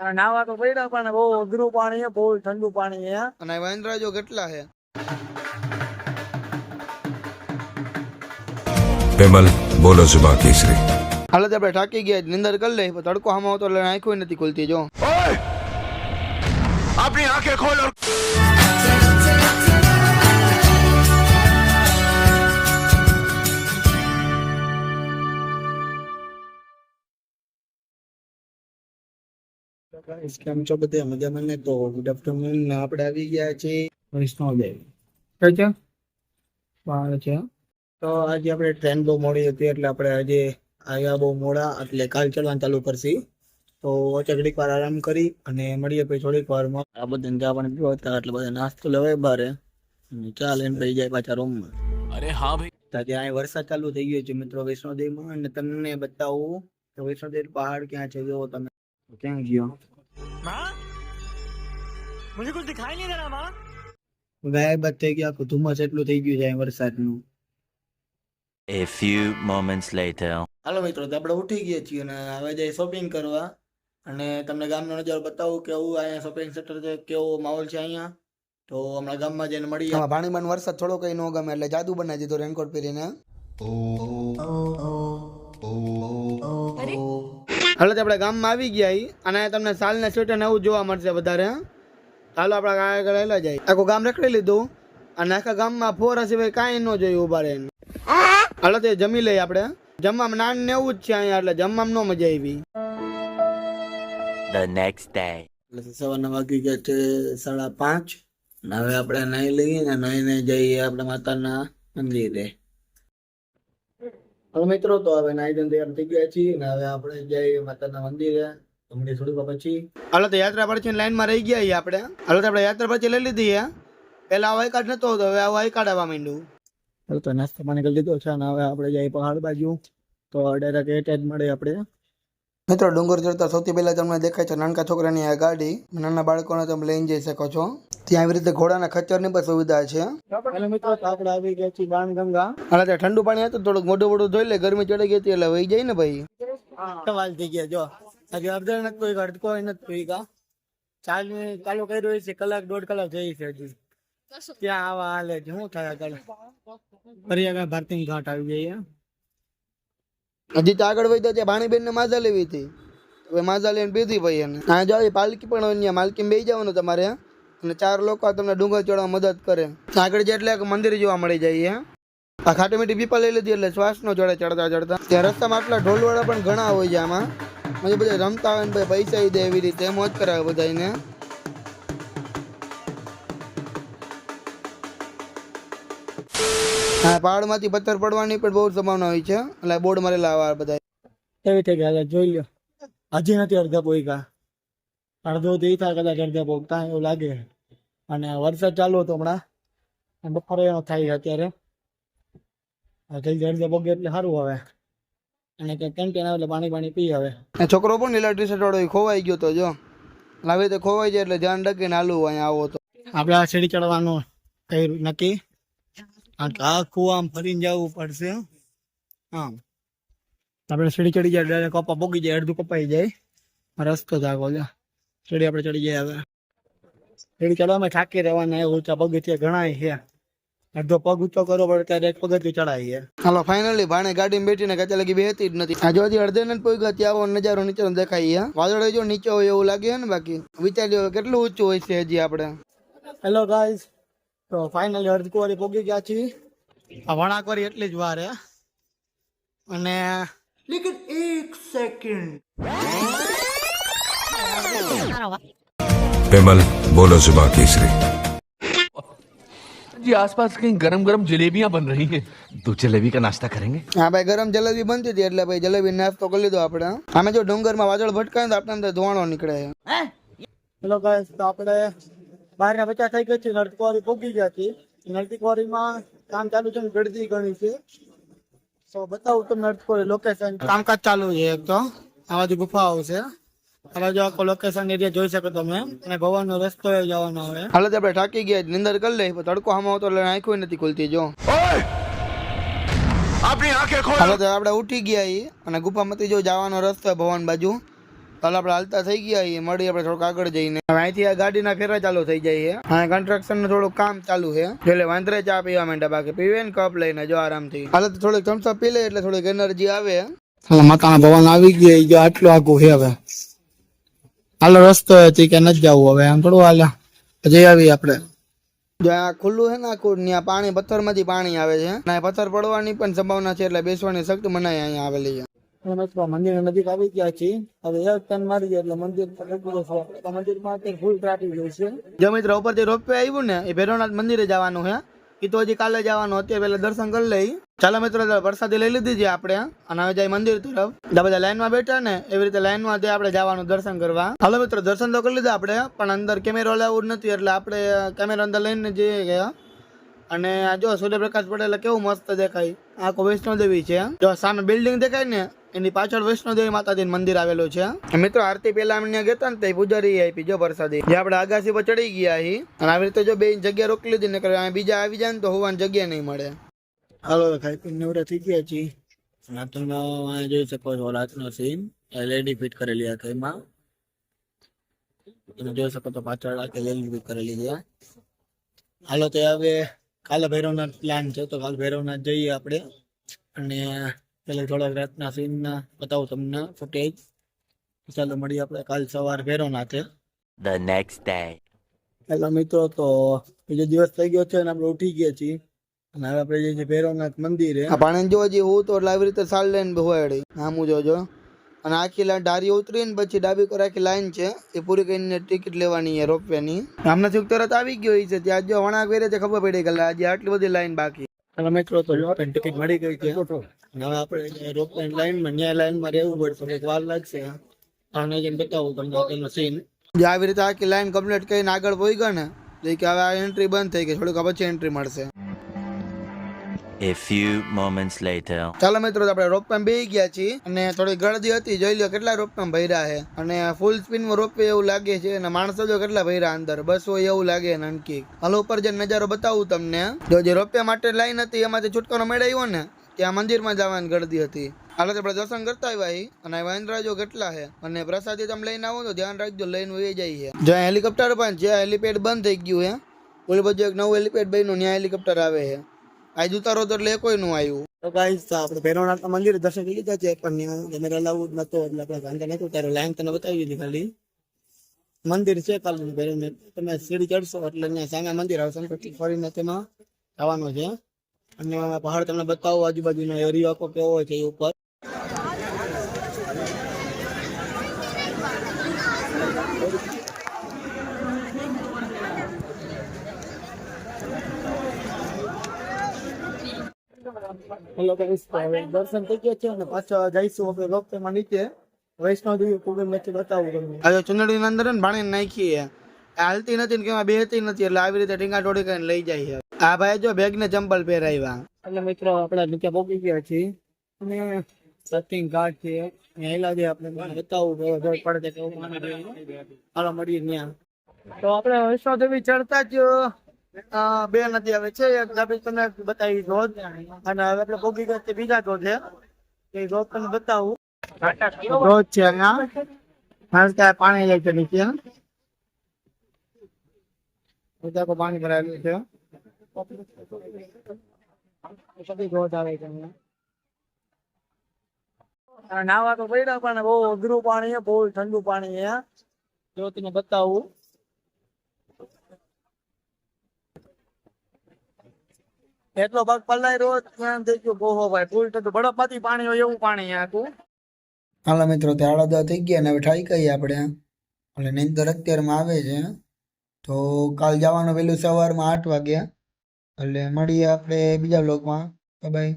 નાવા તો પડ્યા પણ બહુ અઘરું પાણી છે બહુ ઠંડુ પાણી છે અને વાંદરા જો કેટલા છે? પેમલ બોલો સુબા કેસરી. હાલત આપણે ઠાકી ગયા નિંદર કરી લઈ તડકો હામાં તો એટલે આંખો નથી ખોલતી જો. આપણી આંખે ખોલો. ગાઈસ કેમ છો બધે? મજામાં ને? તો ગુડ આફ્ટરનૂન આપણે આવી ગયા છે વૈષ્ણવદેવ કઈ છે? બહાર છે. તો આજે આપણે ટ્રેન બહુ મોડી હતી એટલે આપણે આજે આવ્યા બહુ મોડા એટલે કાલ ચડવાનું ચાલુ કરશી. તો વચ્ચે ઘડીક વાર આરામ કરી અને મળીએ પછી થોડીક વારમાં આ બધાને જવાનું પીવા એટલે બધા નાસ્તો લેવાય બારે. ચાલ એમ થઈ જાય પાછા રૂમમાં. અરે હા ભાઈ. ત્યાં વરસાદ ચાલુ થઈ ગયો છે મિત્રો વૈષ્ણવદેવમાં અને તમને બતાવું તો વૈષ્ણવદેવ પહાડ ક્યાં છે જો તમે. ક્યાં ગયો? मुझे कुछ दिखाई नहीं दे रहा माँ ગાયબ જ થઈ ગયા આખું ધુમ્મસ એટલું થઈ ગયું છે અહીં વરસાદનું A few moments later. હાલો મિત્રો તો આપણે ઉઠી ગયા છીએ અને હવે જઈ શોપિંગ કરવા અને તમને ગામનો નજારો બતાવું કેવું અહીંયા શોપિંગ સેન્ટર છે કેવો માહોલ છે અહીંયા તો હમણાં ગામમાં જઈને મળીએ પાણીમાં વરસાદ થોડો કઈ ન ગમે એટલે જાદુ બનાવી દીધો રેનકોટ પહેરીને હાલો તો આપણે ગામમાં આવી ગયા ઈ. અને તમને સાલ ને સ્વેટર ને એવું જોવા મળશે વધારે હાલો આપણે આગળ હેલા જાય. આખું ગામ રખડી લીધું અને આખા ગામમાં ફોરા સિવાય કાંઈ ન જોયું ઊભા રહીને. હાલો તે જમી લઈએ આપણે. જમવામાં નાન ને એવું જ છે અહીંયા એટલે જમવામાં ન મજા આવી. The next day. એટલે સવારના વાગી ગયા છે સાડા પાંચ હવે આપણે નાહી લઈએ ને નાહીને જઈએ આપણે માતાના મંદિરે. હવે મિત્રો તો હવે નાઈ ધોઈને તૈયાર થઈ ગયા છીએ ને હવે આપણે જઈએ માતાના મંદિરે. હમણાં થોડીક પછી. હાલો તો યાત્રા પરથી લાઈનમાં રહી ગયા છીએ આપણે. હાલો તો આપણે યાત્રા પછી લઈ લીધી હે પેલા આવો કાર્ડ નતો હોતો હવે આવો આઈ કાર્ડ આવવા માંડ્યું. હાલો તો નાસ્તો પાણી કરી લીધો છે અને હવે આપણે જઈએ પહાડ બાજુ. તો ડાયરેક્ટ એટેચ મળે આપણે. મિત્રો ડુંગર ચડતા સૌથી પહેલા તમને દેખાય છે નાનકા છોકરાની આ ગાડી. નાના બાળકોને તમે લઈને જઈ શકો છો. ત્યાં આવી રીતે ઘોડાના ખચ્ચરની પણ સુવિધા છે. એટલે મિત્રો આપણે આવી ગયા છીએ બાણગંગા. અને ત્યાં ઠંડુ પાણી હતું થોડુંક મોઢું મોઢું ધોઈ લે ગરમી ચડી ગઈ હતી એટલે વહી જાય ને ભાઈ. સવાલ થઈ ગયા જો. હજી અડધો નથી કોઈ અડધો નથી કોઈ કા ચાલુ ચાલુ કર્યું છે કલાક દોઢ કલાક જઈ છે હજી. ત્યાં આવા હાલે છે શું થાય આગળ? ફરી આગળ ભારતી ઘાટ આવી જઈએ હજી તો આગળ વહી તો ત્યાં ભાણીબેન ને માજા લેવી હતી. હવે માઝા લઈને પીધી ભાઈ એને. આ જાવ પાલકી પણ હોય માલકી બે જવાનું તમારે અને ચાર લોકો તમને ડુંગર ચડવા મદદ કરે. આગળ જાય એટલે મંદિર જોવા મળી જાય આ ખાટી મીઠી પીપા લઈ લીધી એટલે શ્વાસ નો ચડે ચડતા ચડતા. ત્યાં રસ્તામાં આટલા ઢોલવાળા પણ ઘણા હોય છે આમાં. પછી બધા રમતા હોય ને પૈસા દે એવી રીતે. મોજ કરાવે બધાને હા, પહાડમાંથી પથ્થર પડવાની પણ બહુ સંભાવના હોય છે. એટલે બોર્ડ મારેલા આવા બધા. એવી થઈ ગયા જોઈ લો હજી નથી અડધા પોઈકા. અડધો તો થાય કદાચ અડધે ભોગતા એવું લાગે. અને વરસાદ ચાલુ હતો હમણાં. બપોરે એનો થાય અત્યારે. જલ્દી અડધે ભોગે એટલે સારું હવે. અને કે કેન્ટીન આવે એટલે પાણી પાણી પી આવે. છોકરો પણ લીલા ટી શર્ટ વાળો ખોવાઈ ગયો તો જો. લાવી તો ખોવાઈ જાય એટલે ધ્યાન રાખીને હાલું અહીંયા આવો તો. આપણે આ સીડી ચડવાનું કર્યું નક્કી? આખું આમ ફરીને જવું પડશે આમ આપણે સીડી ચડી જાય ડાયરેક્ટ કપા પોગી જાય અડધું કપાઈ જાય. રસ્તો જાગો આગો સીડી આપણે ચડી ગયા હવે. સીડી ચડવામાં થાકી રહેવાના એવું ઊંચા પગથિયા ઘણા છે. અડધો પગ ઊંચો કરો પડે ત્યારે એક પગથિયું ચડાય છે. હાલો ફાઇનલી ભાણે ગાડીમાં બેઠીને કચા લગી બેહતી જ નથી. આજે હજી અડધે નથી પહોંચ્યા ત્યાં આવો નજારો નીચે દેખાય છે. વાદળ જો નીચે હોય એવું લાગે છે ને બાકી? વિચાર્યો કેટલું ઊંચું હોય છે હજી આપણે? હેલો ગાઈઝ તો ફાઇનલી અર્ધકુવારી પોગી ગયા છીએ. આ વણાકવારી એટલી જ વાર હે અને विमल बोलो जुबा केसरी जी आसपास कहीं गरम गरम जलेबियां बन रही हैं तो जलेबी का नाश्ता करेंगे હા ભાઈ ગરમ જલેબી બનતી હતી એટલે ભાઈ જલેબી નાસ્તો કરી લીધો આપણે આમે જો ડુંગરમાં વાદળ ભટકાય તો આપણે અંદર ધોવાણો નીકળે છે હેલો ગાઈસ તો આપણે બહારના બચ્ચા થઈ ગઈ છે નર્તકવારી પોગી ગયા છે નર્તકવારીમાં કામ ચાલુ છે ને ગળદી ઘણી છે તો બતાવું તમને નર્તકવારી લોકેશન કામકાજ ચાલુ છે એક તો આ બાજુ ગુફાઓ છે હવે. ઉઠી ગયા એ અને ગુફામાંથી જો જવાનો રસ્તો ભવન બાજુ હાલ આપણે હાલતા થઈ ગયા એ મળી આપડે થોડુંક આગળ જઈને. અહીંથી આ ગાડીના ફેરા ચાલુ થઈ જાય છે. અને કન્સ્ટ્રક્શનનું થોડું કામ ચાલુ છે. એટલે વાંદરે ચા પીવા માંડ્યા બાકી પીવે ને કપ લઈને જો આરામથી. હાલ થોડીક થમ્સઅપ પી લે એટલે થોડીક એનર્જી આવે. માતાના ભવન આવી ગયા આટલું આખું છે હવે. હાલો રસ્તો હતી કે નથી જવું હવે આમ થોડું હાલ. જઈ આવી આપણે. જ્યાં આ ખુલ્લું છે ને આખું ત્યાં પાણી પથ્થરમાંથી પાણી આવે છે. અને આ પથ્થર પડવાની પણ સંભાવના છે એટલે બેસવાની સખ્ત મનાઈ અહીંયા આવેલી છે. મંદિર નજીક આવી ગયા છીએ. હવે એક ટન મારી ગયા એટલે મંદિર મંદિરમાં ફૂલ ટ્રાફિક હોય છે. જો મિત્ર ઉપરથી રોપવે આવ્યું ને એ ભેરોનાથ મંદિરે જવાનું છે. એ તો હજી કાલે જવાનું અત્યારે પેલા દર્શન કરી લઈ. ચાલો મિત્રો પ્રસાદી લઈ લીધી છે આપણે. અને હવે જાય મંદિર તરફ. બધા લાઈનમાં બેઠા ને, એવી રીતે લાઈનમાં તે આપણે જવાનું દર્શન કરવા. હાલો મિત્રો, દર્શન તો કરી લીધા આપણે, પણ અંદર કેમેરો અલાઉડ નથી, એટલે આપણે કેમેરો અંદર લઈને જઈએ ગયા અને જો સૂર્યપ્રકાશ પડે કેવું મસ્ત દેખાય. આખો વૈષ્ણોદેવી છે. જો સામે બિલ્ડિંગ દેખાય ને એની પાછળ વૈષ્ણોદેવી માતાજી મંદિર આવેલું છે. મિત્રો, આરતી પેલા અમને ગયા ને તે પૂજારી આપી, જો પ્રસાદી જે આપણે આગાસી પર ચડી ગયા હી, અને આવી રીતે જો બે જગ્યા રોકી લીધી, ને કે બીજા આવી જાય ને તો હોવાની જગ્યા નહીં મળે. હાલો ખાઈ પીને નવરા થઈ ગયા છીએ. રાતનો જોઈ શકો છો રાતનો સીન એલઈડી ફિટ કરેલી આ એમાં જોઈ શકો તો પાછળ એલઈડી ફિટ કરેલી છે. હાલો, તો હવે કાલે ભૈરવનાથ પ્લાન છે, તો કાલ ભૈરવનાથ જઈએ આપણે. અને પેલા થોડાક રાતના સીન બતાવું તમને ફૂટેજ ચાલો મળીએ આપણે કાલ સવાર ફેરો નાથે ધ નેક્સ્ટ ડે એટલે મિત્રો તો બીજો દિવસ થઈ ગયો છે અને આપણે ઉઠી ગયા છીએ. અને હવે આપણે જઈએ છીએ ભૈરવનાથ મંદિરે. આ પાણી જો હજી હું તો એટલે આવી રીતે સાલ લઈને ભોવાડી. આમું જોજો. અને આખી લાઈન ડારી ઉતરીને પછી ડાબી કોર આખી લાઈન છે. એ પૂરી કરીને ટિકિટ લેવાની છે રોપવેની. આમના સુખ તરત આવી ગયો છે. ત્યાં જો વણાક વેરે છે ખબર પડી ગયેલા આજે આટલી બધી લાઈન બાકી. અને મિત્રો તો. રોપવેની ટિકિટ મળી ગઈ છે. હવે આપણે રોપવેની લાઈનમાં ન્યાય લાઈનમાં રહેવું પડશે. થોડીક વાર લાગશે. અને જેમ બતાવું તમને આગળનો સીન જે આવી રીતે આખી લાઈન કમ્પ્લીટ કરીને આગળ પોઈ ગયો ને તો એ કે હવે આ એન્ટ્રી બંધ થઈ ગઈ. થોડીક પછી એન્ટ્રી મળશે. A few moments later. ચાલો મિત્રો, તો રોપ રોપવેમાં બેહી ગયા છીએ અને થોડી ગળદી હતી. જોઈ લો કેટલા રોપવેમાં ભર્યા છે. અને ફૂલ સ્પીડમાં રોપવે એવું લાગે છે અને માણસો જો કેટલા ભર્યા અંદર. બસ હોય એવું લાગે નનકી હાલો, ઉપર જે નજારો બતાવું તમને. જો જે રોપે માટે લાઈન હતી, એમાંથી છુટકારો મેળવ્યો ને, ત્યાં મંદિરમાં જવાની ગળદી હતી. હાલ આપણે દર્શન કરતા આવ્યા અને વાંદરા જો કેટલા છે. અને પ્રસાદી તમે લઈને આવો તો ધ્યાન રાખજો, લઈને વહી જાય છે. જ્યાં હેલિકોપ્ટર પણ જ્યાં હેલિપેડ બંધ થઈ ગયું છે. ઓલી બાજુ એક નવું હેલિપેડ બન્યું, ત્યાં હેલિકોપ્ટર આવે છે. આજ ઉતારો તો એટલે કોઈ નું આવ્યું તો ગાઈસ આપણે ભૈરવનાથ મંદિર દર્શન કરી લીધા છે, પણ કેમેરા લાવવું નતો, એટલે આપણે વાંધો નતું, ત્યારે લાઈન તને બતાવી દીધી ખાલી. મંદિર છે કાલનું ભૈરવનાથ તમે સીડી ચડશો એટલે ત્યાં સામે મંદિર આવશે પછી ફરીને તેમાં જવાનું છે. અને પહાડ તમને બતાવો, આજુબાજુનો એરિયો આખો કેવો છે એ ઉપર. હેલો ગાઈસ દર્શન થઈ ગયા છે અને પાછા જઈશું આપણે રોપવેમાં નીચે. વૈષ્ણોદેવી કુબેર નથી બતાવું તમને. આજે ચુંદડી ની અંદર ને પાણી નાખી હાલતી નથી ને કે બેહતી નથી એટલે આવી રીતે ટીંગા ટોડી કરીને લઈ જાય છે. આ ભાઈ જો બેગ ને ચંપલ પહેરાવ્યા. એટલે મિત્રો આપણે નીચે પહોંચી ગયા છીએ. અને ઘાટ છે. હેલા છે આપણે બતાવવું બતાવું. કેવો પડે કે કેવું હાલો મળીએ ત્યાં. તો આપણે વૈષ્ણોદેવી ચડતા જ બે નદી આવે છે. એક ગાભી તમે બતાવી ધોધ અને હવે આપણે ભોગી ગયા બીજા ધોધ છે એ ધોધ તમને બતાવું. ધોધ છે અહીંયા પાણી જાય છે. નીચે પાણી ભરાયેલું છે. ધોધ આવે છે નાવા તો પડ્યા પણ બહુ અઘરું પાણી છે, બહુ ઠંડુ પાણી છે. જો તમને બતાવું. એટલો ભાગ પલાય રોજ એમ થઈ ગયું, બહુ ભાઈ ફૂલ તો બરફમાંથી પાણી હોય એવું પાણી આખું હાલો મિત્રો ત્યાં અડધા થઈ ગયા ને હવે ઠાઈ કહીએ આપણે. એટલે નીંદર અત્યારમાં આવે છે. તો કાલ જવાનું વહેલું સવારમાં આઠ વાગ્યા. એટલે મળીએ આપણે બીજા બ્લોગમાં બાય